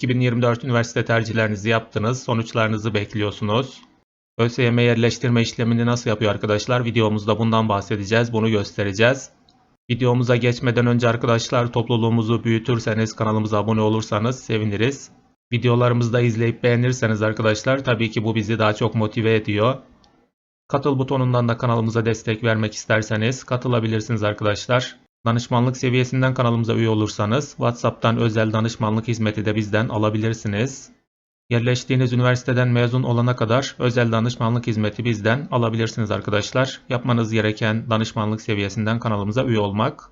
2024 üniversite tercihlerinizi yaptınız. Sonuçlarınızı bekliyorsunuz. ÖSYM yerleştirme işlemini nasıl yapıyor arkadaşlar? Videomuzda bundan bahsedeceğiz. Bunu göstereceğiz. Videomuza geçmeden önce arkadaşlar topluluğumuzu büyütürseniz, kanalımıza abone olursanız seviniriz. Videolarımızı da izleyip beğenirseniz arkadaşlar tabii ki bu bizi daha çok motive ediyor. Katıl butonundan da kanalımıza destek vermek isterseniz katılabilirsiniz arkadaşlar. Danışmanlık seviyesinden kanalımıza üye olursanız WhatsApp'tan özel danışmanlık hizmeti de bizden alabilirsiniz. Yerleştiğiniz üniversiteden mezun olana kadar özel danışmanlık hizmeti bizden alabilirsiniz arkadaşlar. Yapmanız gereken danışmanlık seviyesinden kanalımıza üye olmak.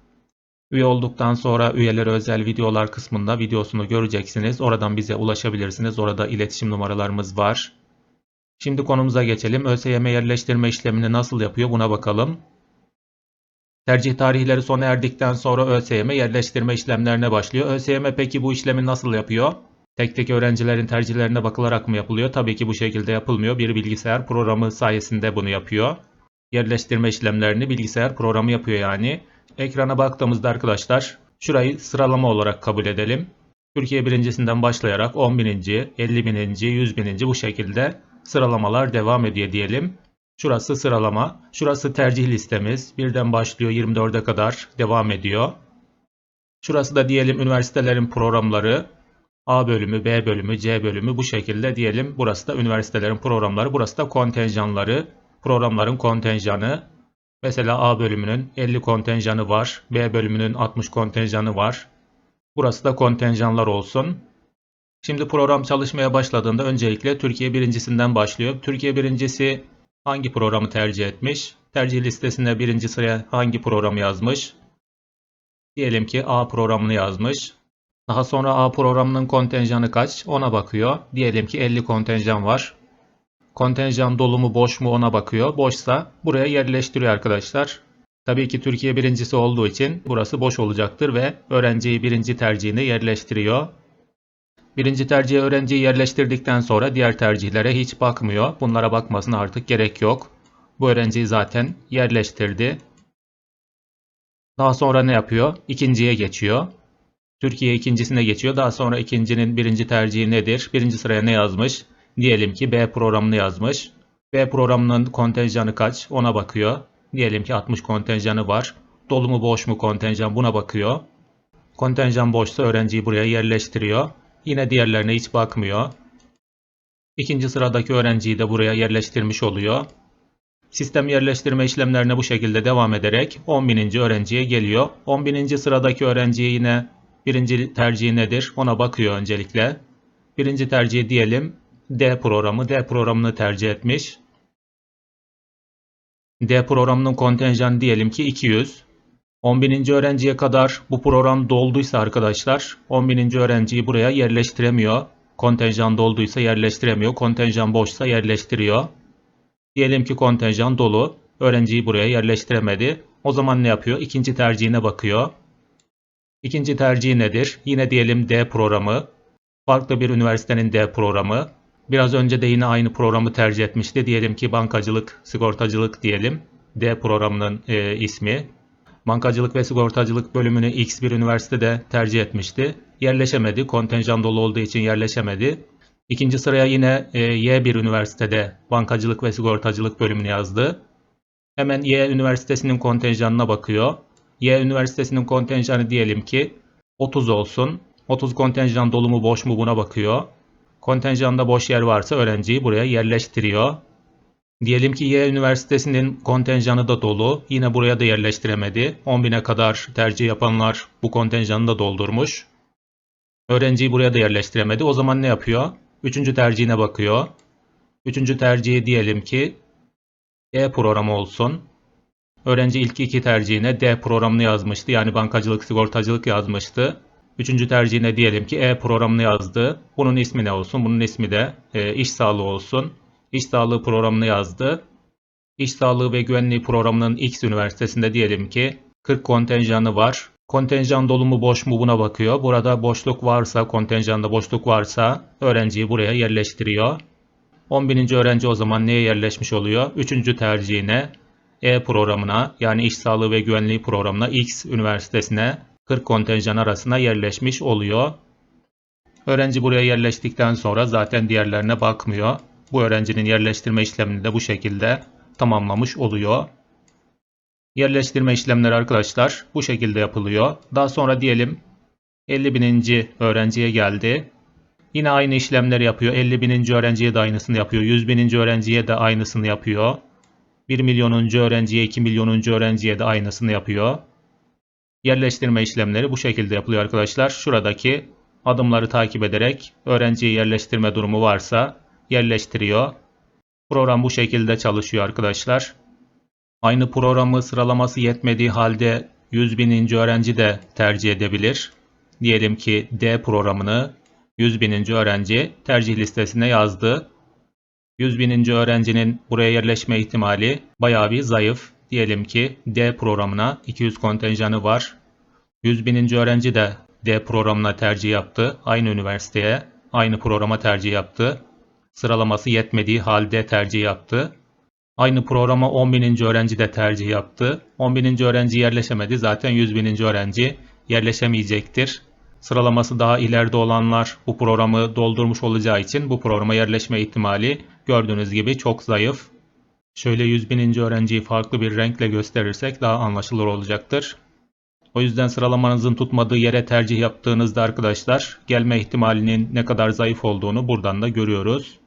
Üye olduktan sonra üyelere özel videolar kısmında videosunu göreceksiniz. Oradan bize ulaşabilirsiniz. Orada iletişim numaralarımız var. Şimdi konumuza geçelim. ÖSYM yerleştirme işlemini nasıl yapıyor buna bakalım. Tercih tarihleri sona erdikten sonra ÖSYM yerleştirme işlemlerine başlıyor. ÖSYM peki bu işlemi nasıl yapıyor? Tek tek öğrencilerin tercihlerine bakılarak mı yapılıyor? Tabii ki bu şekilde yapılmıyor. Bir bilgisayar programı sayesinde bunu yapıyor. Yerleştirme işlemlerini bilgisayar programı yapıyor yani. Ekrana baktığımızda arkadaşlar şurayı sıralama olarak kabul edelim. Türkiye birincisinden başlayarak 10 bininci, 50 bininci, 100 bininci bu şekilde sıralamalar devam ediyor diyelim. Şurası sıralama. Şurası tercih listemiz. Birden başlıyor 24'e kadar devam ediyor. Şurası da diyelim üniversitelerin programları. A bölümü, B bölümü, C bölümü bu şekilde diyelim. Burası da üniversitelerin programları. Burası da kontenjanları. Programların kontenjanı. Mesela A bölümünün 50 kontenjanı var. B bölümünün 60 kontenjanı var. Burası da kontenjanlar olsun. Şimdi program çalışmaya başladığında öncelikle Türkiye birincisinden başlıyor. Türkiye birincisi hangi programı tercih etmiş? Tercih listesinde birinci sıraya hangi programı yazmış? Diyelim ki A programını yazmış. Daha sonra A programının kontenjanı kaç? Ona bakıyor. Diyelim ki 50 kontenjan var. Kontenjan dolu mu boş mu ona bakıyor. Boşsa buraya yerleştiriyor arkadaşlar. Tabii ki Türkiye birincisi olduğu için burası boş olacaktır ve öğrenciyi birinci tercihine yerleştiriyor. Birinci tercihe öğrenciyi yerleştirdikten sonra diğer tercihlere hiç bakmıyor. Bunlara bakmasına artık gerek yok. Bu öğrenciyi zaten yerleştirdi. Daha sonra ne yapıyor? İkinciye geçiyor. Türkiye ikincisine geçiyor. Daha sonra ikincinin birinci tercihi nedir? Birinci sıraya ne yazmış? Diyelim ki B programını yazmış. B programının kontenjanı kaç? Ona bakıyor. Diyelim ki 60 kontenjanı var. Dolu mu boş mu kontenjan buna bakıyor. Kontenjan boşsa öğrenciyi buraya yerleştiriyor. Yine diğerlerine hiç bakmıyor. İkinci sıradaki öğrenciyi de buraya yerleştirmiş oluyor. Sistem yerleştirme işlemlerine bu şekilde devam ederek 10.000. öğrenciye geliyor. 10.000. sıradaki öğrenciye yine birinci tercihi nedir? Ona bakıyor öncelikle. Birinci tercihi diyelim D programı. D programını tercih etmiş. D programının kontenjanı diyelim ki 200. 10.000. öğrenciye kadar bu program dolduysa arkadaşlar 10.000. öğrenciyi buraya yerleştiremiyor. Kontenjan dolduysa yerleştiremiyor. Kontenjan boşsa yerleştiriyor. Diyelim ki kontenjan dolu. Öğrenciyi buraya yerleştiremedi. O zaman ne yapıyor? İkinci tercihine bakıyor. İkinci tercihi nedir? Yine diyelim D programı. Farklı bir üniversitenin D programı. Biraz önce de yine aynı programı tercih etmişti. Diyelim ki bankacılık, sigortacılık diyelim. D programının e, ismi. Bankacılık ve sigortacılık bölümünü X bir üniversitede tercih etmişti. Yerleşemedi. Kontenjan dolu olduğu için yerleşemedi. İkinci sıraya yine e, Y bir üniversitede bankacılık ve sigortacılık bölümünü yazdı. Hemen Y üniversitesinin kontenjanına bakıyor. Y üniversitesinin kontenjanı diyelim ki 30 olsun. 30 kontenjan dolu mu boş mu buna bakıyor. Kontenjanda boş yer varsa öğrenciyi buraya yerleştiriyor. Diyelim ki Y üniversitesinin kontenjanı da dolu. Yine buraya da yerleştiremedi. 10.000'e kadar tercih yapanlar bu kontenjanı da doldurmuş. Öğrenciyi buraya da yerleştiremedi. O zaman ne yapıyor? Üçüncü tercihine bakıyor. Üçüncü tercihi diyelim ki E programı olsun. Öğrenci ilk iki tercihine D programını yazmıştı. Yani bankacılık, sigortacılık yazmıştı. Üçüncü tercihine diyelim ki E programını yazdı. Bunun ismi ne olsun? Bunun ismi de e, iş sağlığı olsun. İş sağlığı programını yazdı. İş sağlığı ve güvenliği programının X üniversitesinde diyelim ki 40 kontenjanı var. Kontenjan dolu mu boş mu buna bakıyor. Burada boşluk varsa, kontenjanda boşluk varsa öğrenciyi buraya yerleştiriyor. 10.000. öğrenci o zaman neye yerleşmiş oluyor? Üçüncü tercihine E programına yani iş sağlığı ve güvenliği programına X üniversitesine 40 kontenjan arasına yerleşmiş oluyor. Öğrenci buraya yerleştikten sonra zaten diğerlerine bakmıyor. Bu öğrencinin yerleştirme işlemini de bu şekilde tamamlamış oluyor. Yerleştirme işlemleri arkadaşlar bu şekilde yapılıyor. Daha sonra diyelim 50 bininci öğrenciye geldi. Yine aynı işlemleri yapıyor. 50 bininci öğrenciye de aynısını yapıyor. 100 bininci öğrenciye de aynısını yapıyor. 1 milyonuncu öğrenciye, 2 milyonuncu öğrenciye de aynısını yapıyor. Yerleştirme işlemleri bu şekilde yapılıyor arkadaşlar. Şuradaki adımları takip ederek öğrenciyi yerleştirme durumu varsa yerleştiriyor. Program bu şekilde çalışıyor arkadaşlar. Aynı programı sıralaması yetmediği halde 100 bininci öğrenci de tercih edebilir. Diyelim ki D programını 100 bininci öğrenci tercih listesine yazdı. 100 bininci öğrencinin buraya yerleşme ihtimali bayağı bir zayıf. Diyelim ki D programına 200 kontenjanı var. 100 bininci öğrenci de D programına tercih yaptı. Aynı üniversiteye, aynı programa tercih yaptı. Sıralaması yetmediği halde tercih yaptı. Aynı programa 10 bininci öğrenci de tercih yaptı. 10 bininci öğrenci yerleşemedi. Zaten 100 bininci öğrenci yerleşemeyecektir. Sıralaması daha ileride olanlar bu programı doldurmuş olacağı için bu programa yerleşme ihtimali gördüğünüz gibi çok zayıf. Şöyle 100 bininci öğrenciyi farklı bir renkle gösterirsek daha anlaşılır olacaktır. O yüzden sıralamanızın tutmadığı yere tercih yaptığınızda arkadaşlar gelme ihtimalinin ne kadar zayıf olduğunu buradan da görüyoruz.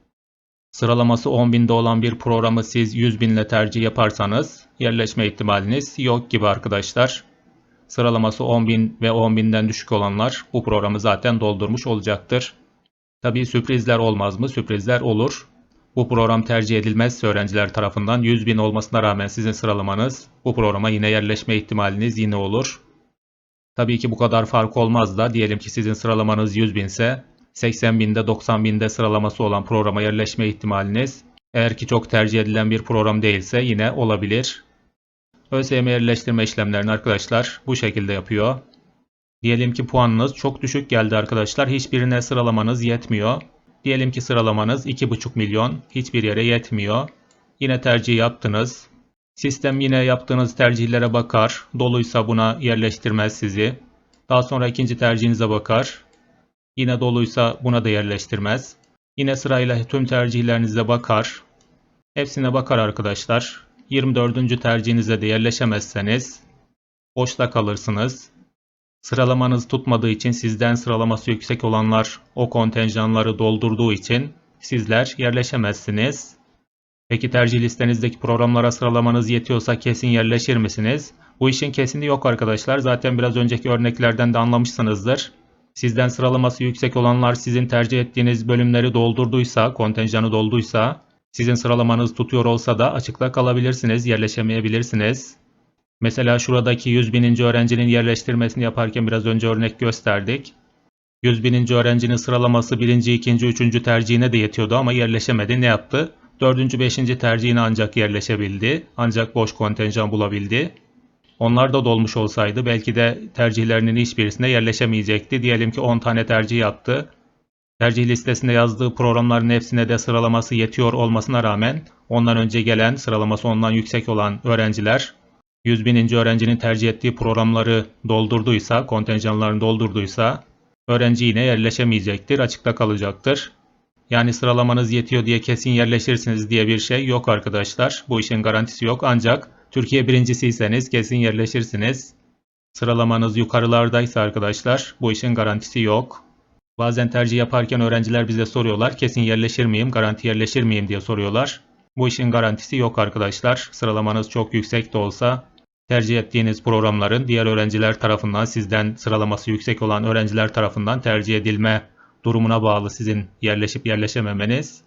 Sıralaması 10.000'de olan bir programı siz 100.000 ile tercih yaparsanız yerleşme ihtimaliniz yok gibi arkadaşlar. Sıralaması 10.000 ve 10.000'den düşük olanlar bu programı zaten doldurmuş olacaktır. Tabii sürprizler olmaz mı? Sürprizler olur. Bu program tercih edilmezse öğrenciler tarafından 100.000 olmasına rağmen sizin sıralamanız bu programa yine yerleşme ihtimaliniz yine olur. Tabii ki bu kadar fark olmaz da diyelim ki sizin sıralamanız 100.000 ise 80.000'de 90.000'de sıralaması olan programa yerleşme ihtimaliniz eğer ki çok tercih edilen bir program değilse yine olabilir. ÖSYM yerleştirme işlemlerini arkadaşlar bu şekilde yapıyor. Diyelim ki puanınız çok düşük geldi arkadaşlar. Hiçbirine sıralamanız yetmiyor. Diyelim ki sıralamanız 2,5 milyon. Hiçbir yere yetmiyor. Yine tercih yaptınız. Sistem yine yaptığınız tercihlere bakar. Doluysa buna yerleştirmez sizi. Daha sonra ikinci tercihinize bakar. Yine doluysa buna da yerleştirmez. Yine sırayla tüm tercihlerinize bakar. Hepsine bakar arkadaşlar. 24. tercihinize de yerleşemezseniz boşta kalırsınız. Sıralamanız tutmadığı için sizden sıralaması yüksek olanlar o kontenjanları doldurduğu için sizler yerleşemezsiniz. Peki tercih listenizdeki programlara sıralamanız yetiyorsa kesin yerleşir misiniz? Bu işin kesini yok arkadaşlar. Zaten biraz önceki örneklerden de anlamışsınızdır. Sizden sıralaması yüksek olanlar sizin tercih ettiğiniz bölümleri doldurduysa, kontenjanı dolduysa, sizin sıralamanız tutuyor olsa da açıkta kalabilirsiniz, yerleşemeyebilirsiniz. Mesela şuradaki 100 bininci öğrencinin yerleştirmesini yaparken biraz önce örnek gösterdik. 100 bininci öğrencinin sıralaması 1. 2. 3. tercihine de yetiyordu ama yerleşemedi. Ne yaptı? 4. 5. tercihine ancak yerleşebildi. Ancak boş kontenjan bulabildi. Onlar da dolmuş olsaydı belki de tercihlerinin hiçbirisine yerleşemeyecekti. Diyelim ki 10 tane tercih yaptı. Tercih listesinde yazdığı programların hepsine de sıralaması yetiyor olmasına rağmen ondan önce gelen sıralaması ondan yüksek olan öğrenciler 100 bininci öğrencinin tercih ettiği programları doldurduysa, kontenjanlarını doldurduysa öğrenci yine yerleşemeyecektir, açıkta kalacaktır. Yani sıralamanız yetiyor diye kesin yerleşirsiniz diye bir şey yok arkadaşlar. Bu işin garantisi yok ancak Türkiye birincisiyseniz kesin yerleşirsiniz. Sıralamanız yukarılardaysa arkadaşlar bu işin garantisi yok. Bazen tercih yaparken öğrenciler bize soruyorlar kesin yerleşir miyim, garanti yerleşir miyim diye soruyorlar. Bu işin garantisi yok arkadaşlar. Sıralamanız çok yüksek de olsa tercih ettiğiniz programların diğer öğrenciler tarafından sizden sıralaması yüksek olan öğrenciler tarafından tercih edilme durumuna bağlı sizin yerleşip yerleşememeniz.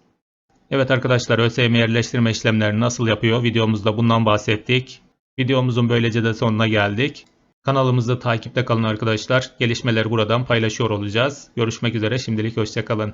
Evet arkadaşlar ÖSYM yerleştirme işlemlerini nasıl yapıyor videomuzda bundan bahsettik. Videomuzun böylece de sonuna geldik. Kanalımızda takipte kalın arkadaşlar. Gelişmeleri buradan paylaşıyor olacağız. Görüşmek üzere şimdilik hoşçakalın.